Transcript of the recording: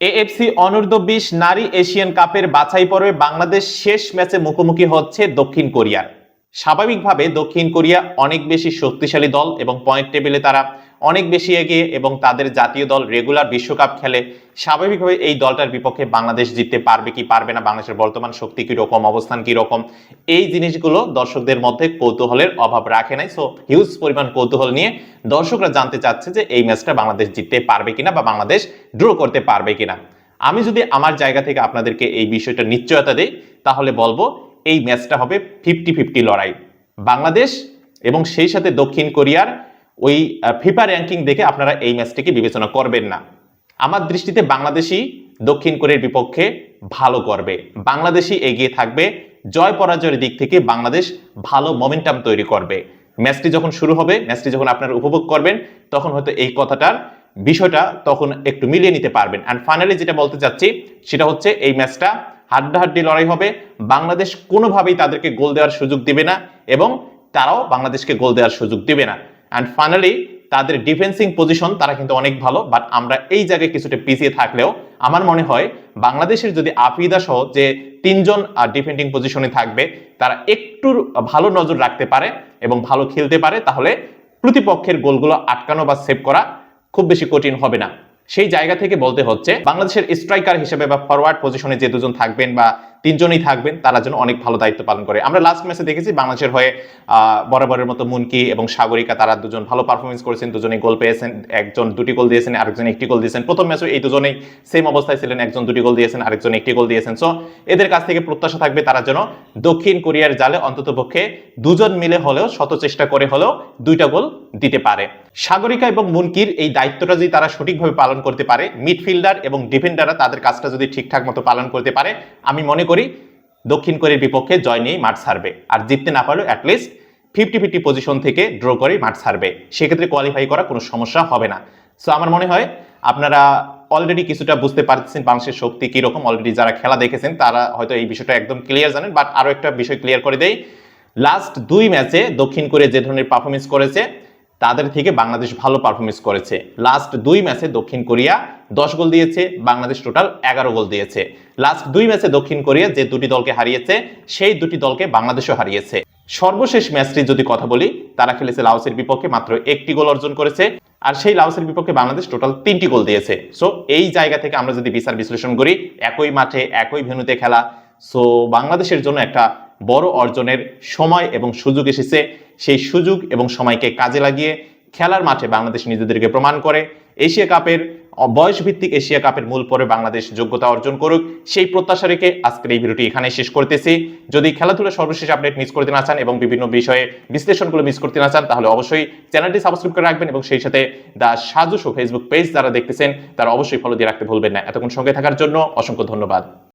AFC অনূর্ধ্ব বিশ নারী এশিয়ান কাপের বাছাই পর্বে বাংলাদেশ শেষ ম্যাচে মুখোমুখি হচ্ছে দক্ষিণ কোরিয়ার স্বাভাবিকভাবে দক্ষিণ কোরিয়া অনেক বেশি শক্তিশালী দল এবং পয়েন্ট টেবিলে তারা অনেক বেশি এগিয়ে এবং তাদের জাতীয় দল রেগুলার বিশ্বকাপ খেলে স্বাভাবিকভাবে এই দলটার বিপক্ষে বাংলাদেশ জিততে পারবে কি পারবে না, বাংলাদেশের বর্তমান শক্তি কি রকম অবস্থান কি রকম এই জিনিসগুলো দর্শকদের মধ্যে কৌতূহলের অভাব রাখে নাই। সো হিউজ পরিমাণ কৌতূহল নিয়ে দর্শকরা জানতে চাচ্ছে যে এই ম্যাচটা বাংলাদেশ জিততে পারবে কিনা বা বাংলাদেশ ড্র করতে পারবে কিনা। আমি যদি আমার জায়গা থেকে আপনাদেরকে এই বিষয়টা নিশ্চয়তা দেই, তাহলে বলব এই ম্যাচটা হবে ফিফটি ফিফটি লড়াই। বাংলাদেশ এবং সেই সাথে দক্ষিণ কোরিয়ার ওই ফিফা র্যাঙ্কিং দেখে আপনারা এই ম্যাচটিকে বিবেচনা করবেন না। আমার দৃষ্টিতে বাংলাদেশই দক্ষিণ কোরিয়ার বিপক্ষে ভালো করবে। বাংলাদেশই এগিয়ে থাকবে। জয় পরাজয়ের দিক থেকে বাংলাদেশ ভালো মোমেন্টাম তৈরি করবে। ম্যাচটি যখন শুরু হবে, ম্যাচটি যখন আপনারা উপভোগ করবেন, তখন হয়তো এই কথাটার বিষয়টা তখন একটু মিলিয়ে নিতে পারবেন। অ্যান্ড ফাইনালি যেটা বলতে চাচ্ছি, সেটা হচ্ছে এই ম্যাচটা হাড্ডাহাড্ডি লড়াই হবে। বাংলাদেশ কোনোভাবেই তাদেরকে গোল দেওয়ার সুযোগ দিবে না এবং তারাও বাংলাদেশকে গোল দেওয়ার সুযোগ দিবে না। অ্যান্ড ফাইনালি তাদের ডিফেন্সিং পজিশন তারা কিন্তু অনেক ভালো বাট আমরা এই জায়গায় কিছুটা পিছিয়ে থাকলেও আমার মনে হয় বাংলাদেশের যদি আফিদা সহ যে তিনজন ডিফেন্ডিং পজিশনে থাকবে, তারা একটু ভালো নজর রাখতে পারে এবং ভালো খেলতে পারে, তাহলে প্রতিপক্ষের গোলগুলো আটকানো বা সেভ করা খুব বেশি কঠিন হবে না। সেই জায়গা থেকে বলতে হচ্ছে, বাংলাদেশের স্ট্রাইকার হিসেবে বা ফরওয়ার্ড পজিশনে যে দুজন থাকবেন বা তিনজনই থাকবেন, তারা যেন অনেক ভালো দায়িত্ব পালন করে। আমরা লাস্ট ম্যাচে দেখেছি বাংলাদেশের হয়ে বরাবরের মতো মুনকি এবং সাগরিকা, তারা দুজন ভালো পারফরমেন্স করেছেন, দুজনেই গোল পেয়েছেন, একজন দুটি গোল দিয়েছেন, আরেকজন একটি গোল দিয়েছেন। প্রথম ম্যাচে এই দুজনেই সেম অবস্থায় ছিলেন, একজন দুটি গোল দিয়েছেন, আরেকজন একটি গোল দিয়েছেন। সো এদের কাছ থেকে প্রত্যাশা থাকবে তারা যেন দক্ষিণ কোরিয়ার জালে অন্তত পক্ষে দুজন মিলে হলেও, শত চেষ্টা করে হলেও দুইটা গোল দিতে পারে। সাগরিকা এবং মুনকির এই দায়িত্বটা যদি তারা সঠিকভাবে পালন করতে পারে মিডফিল্ডার এবং ডিফেন্ডাররা তাদের কাজটা যদি ঠিকঠাক মতো পালন করতে পারে, আমি মনে করি, দক্ষিণ কোরিয়ার বিপক্ষে জয় নিয়েই মাঠ ছাড়বে। আর জিততে না পারলেও at least fifty fifty position থেকে ড্র করেই মাঠ ছাড়বে। সেক্ষেত্রে কোয়ালিফাই করা কোনো সমস্যা হবে না। সো আমার মনে হয় আপনারা অলরেডি কিছুটা বুঝতে পারছেন বাংলাদেশের শক্তি কীরকম। অলরেডি যারা খেলা দেখেছেন, তারা হয়তো এই বিষয়টা একদম ক্লিয়ার জানেন। বাট আরও একটা বিষয় ক্লিয়ার করে দেয় লাস্ট দুই ম্যাচে দক্ষিণ কোরিয়া যে ধরনের পারফরমেন্স করেছে তাদের থেকে বাংলাদেশ ভালো পারফরমেন্স করেছে। লাস্ট দুই ম্যাচে দক্ষিণ কোরিয়া দশ গোল দিয়েছে, বাংলাদেশ টোটাল এগারো গোল দিয়েছে। লাস্ট দুই ম্যাচে দক্ষিণ কোরিয়া যে দুটি দলকে হারিয়েছে, সেই দুটি দলকে বাংলাদেশও হারিয়েছে। সর্বশেষ ম্যাচটি যদি কথা বলি, তারা খেলেছে লাওসের বিপক্ষে মাত্র একটি গোল অর্জন করেছে, আর সেই লাওসের বিপক্ষে বাংলাদেশ টোটাল তিনটি গোল দিয়েছে। সো এই জায়গা থেকে আমরা যদি বিচার বিশ্লেষণ করি, একই মাঠে, একই ভেন্যুতে খেলা। সো বাংলাদেশের জন্য একটা বড় অর্জনের সময় এবং সুযোগ এসেছে। সেই সুযোগ এবং সময়কে কাজে লাগিয়ে খেলার মাঠে বাংলাদেশ নিজেদেরকে প্রমাণ করে। এশিয়া কাপের বয়স ভিত্তিক এশিয়া কাপের মূল পরে বাংলাদেশ যোগ্যতা অর্জন করুক। সেই প্রত্যাশা রেখে আজকের এই ভিডিওটি এখানে শেষ করতেছি। যদি খেলাধুলা সর্বশেষ আপডেট মিস করতে না চান এবং বিভিন্ন বিষয়ে বিশ্লেষণগুলো মিস করতে না চান, তাহলে অবশ্যই চ্যানেলটি সাবস্ক্রাইব করে রাখবেন এবং সেই সাথে the Saju show Facebook page যারা দেখতেছেন, তারা অবশ্যই ফলো দিয়ে রাখতে ভুলবেন না। এতক্ষণ সঙ্গে থাকার জন্য অসংখ্য ধন্যবাদ।